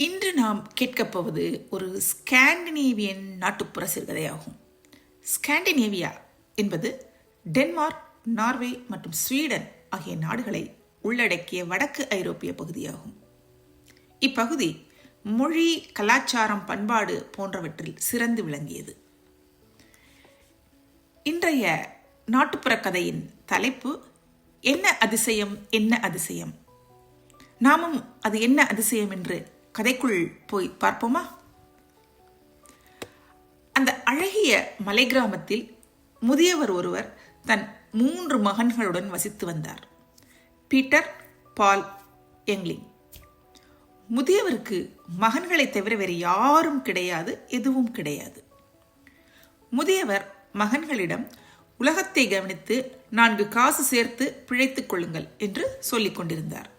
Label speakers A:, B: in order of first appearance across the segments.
A: இன்று நாம் கேட்கப் போவது ஒரு ஸ்காண்டினேவியன் நாட்டுப்புற சிறுகதையாகும் ஸ்காண்டினேவியா என்பது டென்மார்க் நார்வே மற்றும் ஸ்வீடன் ஆகிய நாடுகளை உள்ளடக்கிய வடக்கு ஐரோப்பிய பகுதியாகும். இப்பகுதி மொழி கலாச்சாரம் பண்பாடு போன்றவற்றில் சிறந்து விளங்கியது. இன்றைய நாட்டுப்புற கதையின் தலைப்பு என்ன அதிசயம் என்ன அதிசயம்? நாமும் அது என்ன அதிசயம் என்று கதைக்குள் போய் பார்ப்போமா? அந்த அழகிய மலை கிராமத்தில் முதியவர் ஒருவர் தன் மூன்று மகன்களுடன் வசித்து வந்தார். பீட்டர் பால் எங்லிங். முதியவருக்கு மகன்களைத் தவிர வேறு யாரும் கிடையாது எதுவும் கிடையாது. முதியவர் மகன்களிடம் உலகத்தை கவனித்து நான்கு காசு சேர்த்து பிழைத்துக் கொள்ளுங்கள் என்று சொல்லிக் கொண்டிருந்தார்.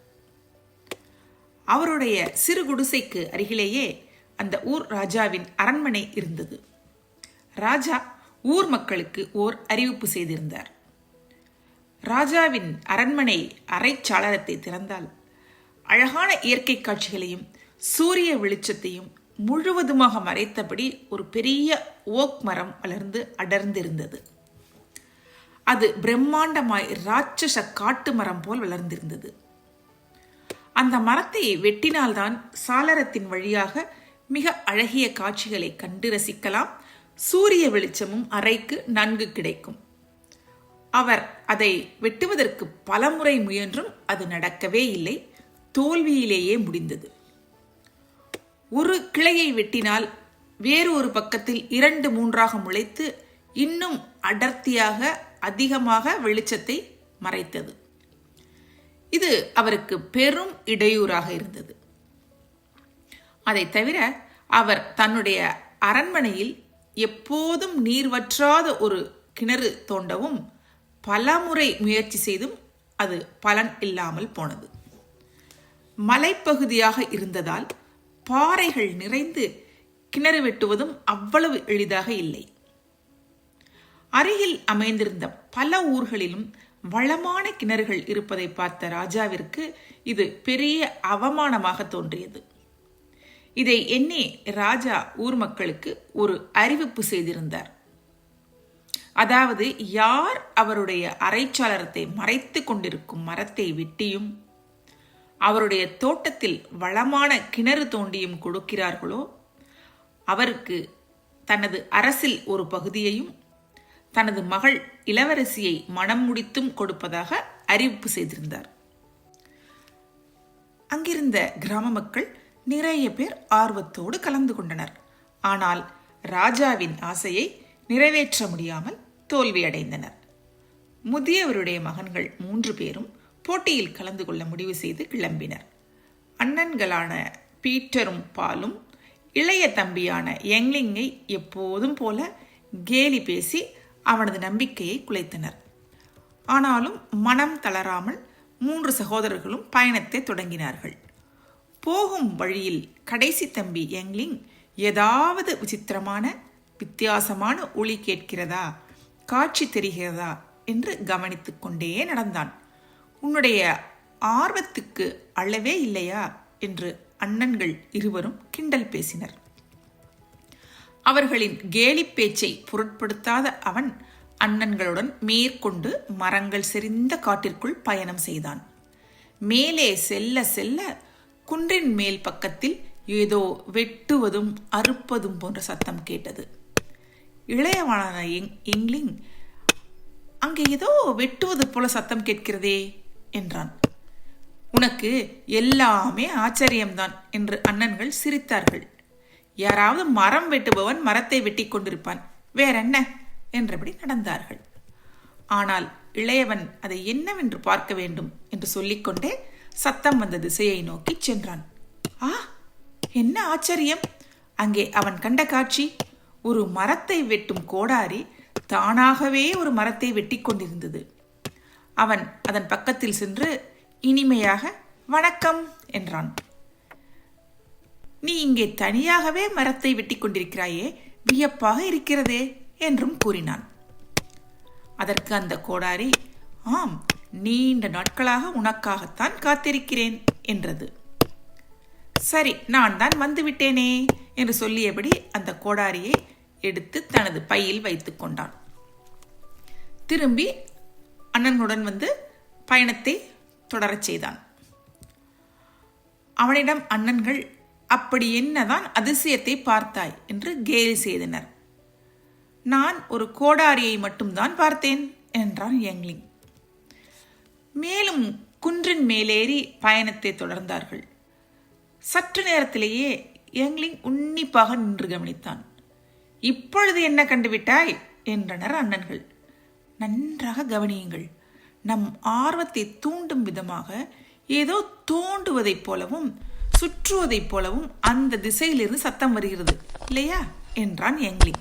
A: அவருடைய சிறு குடிசைக்கு அருகிலேயே அந்த ஊர் ராஜாவின் அரண்மனை இருந்தது. ராஜா ஊர் மக்களுக்கு ஓர் அறிவிப்பு செய்திருந்தார். ராஜாவின் அரண்மனை அறைச்சாளரத்தை திறந்தால் அழகான இயற்கை காட்சிகளையும் சூரிய வெளிச்சத்தையும் முழுவதுமாக மறைத்தபடி ஒரு பெரிய ஓக் மரம் வளர்ந்து அடர்ந்திருந்தது. அது பிரம்மாண்டமாய் ராட்சச காட்டு மரம் போல் வளர்ந்திருந்தது. அந்த மரத்தை வெட்டினால்தான் சாளரத்தின் வழியாக மிக அழகிய காட்சிகளை கண்டு ரசிக்கலாம். சூரிய வெளிச்சமும் அறைக்கு நன்கு கிடைக்கும். அவர் அதை வெட்டுவதற்கு பலமுறை முயன்றும் அது நடக்கவே இல்லை. தோல்வியிலேயே முடிந்தது. ஒரு கிளையை வெட்டினால் வேறு ஒரு பக்கத்தில் இரண்டு மூன்றாக முளைத்து இன்னும் அடர்த்தியாக அதிகமாக வெளிச்சத்தை மறைத்தது. இது அவருக்கு பெரும் இடையூறாக இருந்தது. அதை தவிர அவர் தன்னுடைய அரண்மனையில் எப்போதும் நீர் வற்றாத ஒரு கிணறு தோண்டவும் பலமுறை முயற்சி செய்தும் அது பலன் இல்லாமல் போனது. மலைப்பகுதியாக இருந்ததால் பாறைகள் நிறைந்து கிணறு வெட்டுவதும் அவ்வளவு எளிதாக இல்லை. அருகில் அமைந்திருந்த பல ஊர்களிலும் வளமான கிணறுகள் இருப்பதை பார்த்த ராஜாவிற்கு இது பெரிய அவமானமாக தோன்றியது. இதை எண்ணி ராஜா ஊர் மக்களுக்கு ஒரு அறிவிப்பு செய்திருந்தார். அதாவது யார் அவருடைய அரைச்சாளரத்தை மறைத்து கொண்டிருக்கும் மரத்தை வெட்டியும் அவருடைய தோட்டத்தில் வளமான கிணறு தோண்டியும் கொடுக்கிறார்களோ அவருக்கு தனது அரசில் ஒரு பகுதியையும் தனது மகள் இளவரசியை மனம் முடித்தும் கொடுப்பதாக அறிவிப்பு செய்திருந்தார். அங்கிருந்த கிராம மக்கள் நிறைய பேர் ஆர்வத்தோடு கலந்து கொண்டனர். ஆனால் ராஜாவின் ஆசையை நிறைவேற்ற முடியாமல் தோல்வியடைந்தனர். முதியவருடைய மகன்கள் மூன்று பேரும் போட்டியில் கலந்து கொள்ள முடிவு செய்து கிளம்பினர். அண்ணன்களான பீட்டரும் பாலும் இளைய தம்பியான யங்லிங்கை எப்போதும் போல கேலி பேசி அவனது நம்பிக்கையை குலைத்தனர். ஆனாலும் மனம் தளராமல் மூன்று சகோதரர்களும் பயணத்தை தொடங்கினார்கள். போகும் வழியில் கடைசி தம்பி யங்லிங் ஏதாவது விசித்திரமான வித்தியாசமான ஒளி கேட்கிறதா காட்சி தெரிகிறதா என்று கவனித்து கொண்டே நடந்தான். உன்னுடைய ஆர்வத்துக்கு அளவே இல்லையா? என்று அண்ணன்கள் இருவரும் கிண்டல் பேசினர். அவர்களின் கேலி பேச்சை பொருட்படுத்தாத அவன் அண்ணன்களுடன் மேற்கொண்டு மரங்கள் செறிந்த காட்டிற்குள் பயணம் செய்தான். மேலே செல்ல செல்ல குன்றின் மேல் பக்கத்தில் ஏதோ வெட்டுவதும் அறுப்பதும் போன்ற சத்தம் கேட்டது. இளையவான இங்லிங் அங்கே ஏதோ வெட்டுவது போல சத்தம் கேட்கிறதே என்றான். உனக்கு எல்லாமே ஆச்சரியம்தான் என்று அண்ணன்கள் சிரித்தார்கள். யாராவது மரம் வெட்டுபவன் மரத்தை வெட்டி கொண்டிருப்பான். வேறென்ன? என்றபடி நடந்தார்கள். ஆனால் இளையவன் அதை என்னவென்று பார்க்க வேண்டும் என்று சொல்லிக்கொண்டே சத்தம் வந்த திசையை நோக்கி சென்றான். ஆ என்ன ஆச்சரியம்? அங்கே அவன் கண்ட காட்சி ஒரு மரத்தை வெட்டும் கோடாரி தானாகவே ஒரு மரத்தை வெட்டி கொண்டிருந்தது. அவன் அதன் பக்கத்தில் சென்று இனிமையாக வணக்கம் என்றான். நீ இங்கே தனியாகவே மரத்தை வெட்டி கொண்டிருக்கிறாயே வியப்பாக இருக்கிறதே என்றும் கூறினான். அதற்கு அந்த கோடாரி ஆம் நீண்ட நாட்களாக உனக்காகத்தான் காத்திருக்கிறேன் என்றது. சரி நான் தான் வந்துவிட்டேனே என்று சொல்லியபடி அந்த கோடாரியை எடுத்து தனது பையில் வைத்து கொண்டான். திரும்பி அண்ணனுடன் வந்து பயணத்தை தொடரச் செய்தான். அவனிடம் அண்ணன்கள் அப்படி என்னதான் அதிசயத்தை பார்த்தாய் என்று கேலி செய்தனர். நான் ஒரு கோடாரியை மட்டும்தான் பார்த்தேன் என்றான் யங்லிங் மேலும் குன்றின் மேலேறி பயணத்தை தொடர்ந்தார்கள். சற்று நேரத்திலேயே யங்லிங் உன்னிப்பாக நின்று கவனித்தான். இப்பொழுது என்ன கண்டுவிட்டாய்? என்றனர் அண்ணன்கள். நன்றாக கவனியுங்கள் நம் ஆர்வத்தை தூண்டும் விதமாக ஏதோ தோண்டுவதைப் போலவும் சுற்றுவதைப் போலவும் அந்த திசையிலிருந்து சத்தம் வருகிறது. இல்லையா? என்றான் எங்லி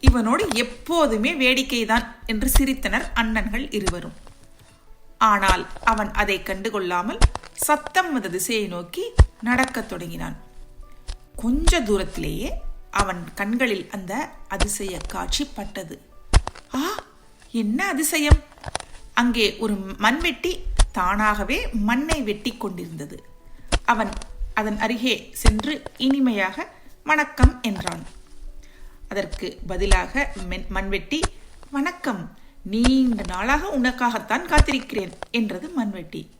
A: இவனோடு எப்போதுமே வேடிக்கைதான் என்று சிரித்தனர் அண்ணன்கள் இருவரும். ஆனால் அவன் அதை கண்டுகொள்ளாமல் சத்தம் வந்த திசையை நோக்கி நடக்கத் தொடங்கினான். கொஞ்ச தூரத்திலேயே அவன் கண்களில் அந்த அதிசய காட்சி பட்டது. ஆ என்ன அதிசயம்? அங்கே ஒரு மண்வெட்டி தானாகவே மண்ணை வெட்டி கொண்டிருந்தது. அவன் அதன் அருகே சென்று இனிமையாக வணக்கம் என்றான். அதற்கு பதிலாக மென்- மண்வெட்டி வணக்கம் நீண்ட நாளாக உனக்காகத்தான் காத்திருக்கிறேன் என்றது மண்வெட்டி.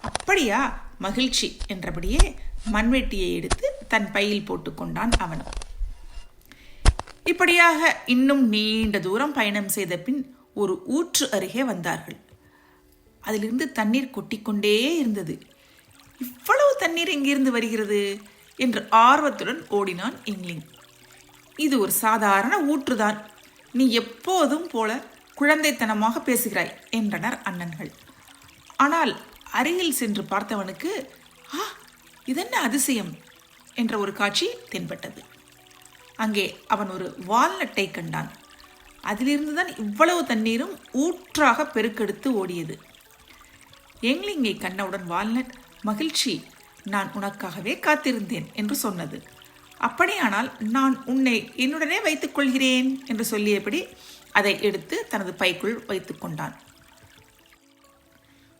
A: அப்படியா? மகிழ்ச்சி என்றபடியே மண்வெட்டியை எடுத்து தன் பையில் போட்டுக்கொண்டான் அவன். இப்படியாக இன்னும் நீண்ட தூரம் பயணம் செய்த பின் ஒரு ஊற்று அருகே வந்தார்கள். அதிலிருந்து தண்ணீர் கொட்டிக்கொண்டே இருந்தது. இவ்வளவு தண்ணீர் எங்கிருந்து வருகிறது? என்று ஆர்வத்துடன் ஓடினான் இங்லிங் இது ஒரு சாதாரண ஊற்றுதான். நீ எப்போதும் போல குழந்தைத்தனமாக பேசுகிறாய் என்றனர் அண்ணன்கள். ஆனால் அருகில் சென்று பார்த்தவனுக்கு ஆ இதென்ன அதிசயம்? என்ற ஒரு காட்சி தென்பட்டது. அங்கே அவன் ஒரு வால்நட்டை கண்டான். அதிலிருந்து தான் இவ்வளவு தண்ணீரும் ஊற்றாக பெருக்கெடுத்து ஓடியது. எங்லிங்கை கண்டவுடன் வால்நட் மகிழ்ச்சி நான் உனக்காகவே காத்திருந்தேன் என்று சொன்னது. அப்படியானால் நான் உன்னை என்னுடனே வைத்துக் கொள்கிறேன் என்று சொல்லியபடி அதை எடுத்து தனது பைக்குள் வைத்துக் கொண்டான்.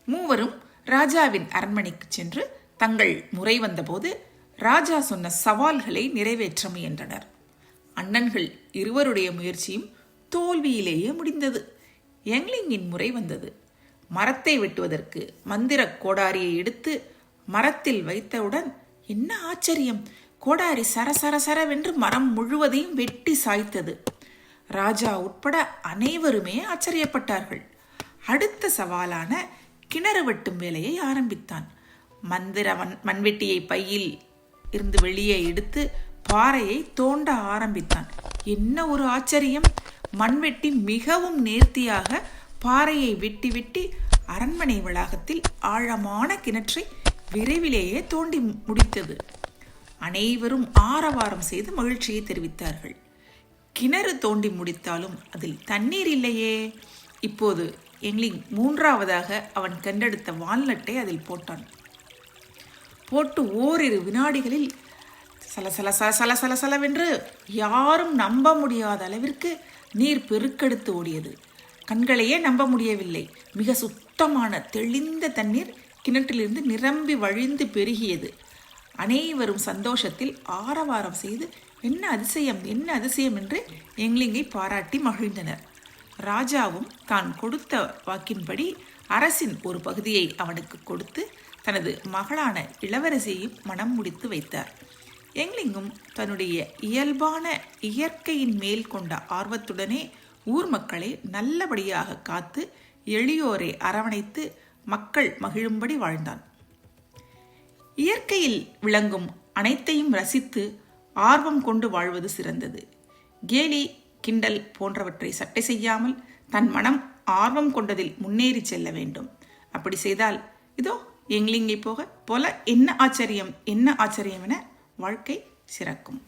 A: மூவரும் ராஜாவின் அரண்மனைக்கு சென்று தங்கள் முறை வந்தபோது ராஜா சொன்ன சவால்களை நிறைவேற்ற முயன்றனர். அண்ணன்கள் இருவருடைய முயற்சியும் தோல்வியிலேயே முடிந்தது. யங்லிங்கின் முறை வந்தது. மரத்தை வெட்டுவதற்கு மந்திர கோடாரியை எடுத்து மரத்தில் வைத்தவுடன் என்ன ஆச்சரியம். கோடாரி சர சர சரவென்று மரம் முழுவதையும் வெட்டி சாய்த்தது. ராஜா உட்பட அனைவருமே ஆச்சரியப்பட்டார்கள். அடுத்த சவாலான கிணறு வெட்டும் வேலையை ஆரம்பித்தான். மந்திர மண் மண்வெட்டியை பையில் இருந்து வெளியே எடுத்து பாறையை தோண்ட ஆரம்பித்தான். என்ன ஒரு ஆச்சரியம். மண்வெட்டி மிகவும் நேர்த்தியாக பாறையை வெட்டி வெட்டி அரண்மனை வளாகத்தில் ஆழமான கிணற்றை விரைவிலேயே தோண்டி முடித்தது. அனைவரும் ஆரவாரம் செய்து மகிழ்ச்சியை தெரிவித்தார்கள். கிணறு தோண்டி முடித்தாலும் அதில் தண்ணீர் இல்லையே. இப்போது எங்லிங் மூன்றாவதாக அவன் கண்டெடுத்த வால்நட்டை அதில் போட்டான். போட்டு ஓரிரு வினாடிகளில் சல சல சல சல சல சலவென்று யாரும் நம்ப முடியாத அளவிற்கு நீர் பெருக்கெடுத்து ஓடியது. கண்களையே நம்ப முடியவில்லை. மிக சுத்தமான தெளிந்த தண்ணீர் கிணற்றிலிருந்து நிரம்பி வழிந்து பெருகியது. அனைவரும் சந்தோஷத்தில் ஆரவாரம் செய்து என்ன அதிசயம் என்ன அதிசயம் என்று எங்லிங்கை பாராட்டி மகிழ்ந்தனர். ராஜாவும் தான் கொடுத்த வாக்கின்படி அரசின் ஒரு பகுதியை அவனுக்கு கொடுத்து தனது மகளான இளவரசியையும் மனம் முடித்து வைத்தார். எங்லிங்கும் தன்னுடைய இயல்பான இயற்கையின் மேல் கொண்ட ஆர்வத்துடனே ஊர் மக்களை நல்லபடியாக காத்து எளியோரை அரவணைத்து மக்கள் மகிழும்படி வாழ்ந்தான். இயற்கையில் விளங்கும் அனைத்தையும் ரசித்து ஆர்வம் கொண்டு வாழ்வது சிறந்தது. கேலி கிண்டல் போன்றவற்றை சட்டை செய்யாமல் தன் மனம் ஆர்வம் கொண்டதில் முன்னேறி செல்ல வேண்டும். அப்படி செய்தால் இதோ எங்லிங்கை போக போல என்ன ஆச்சரியம் என்ன ஆச்சரியம் என வாழ்க்கை சிறக்கும்.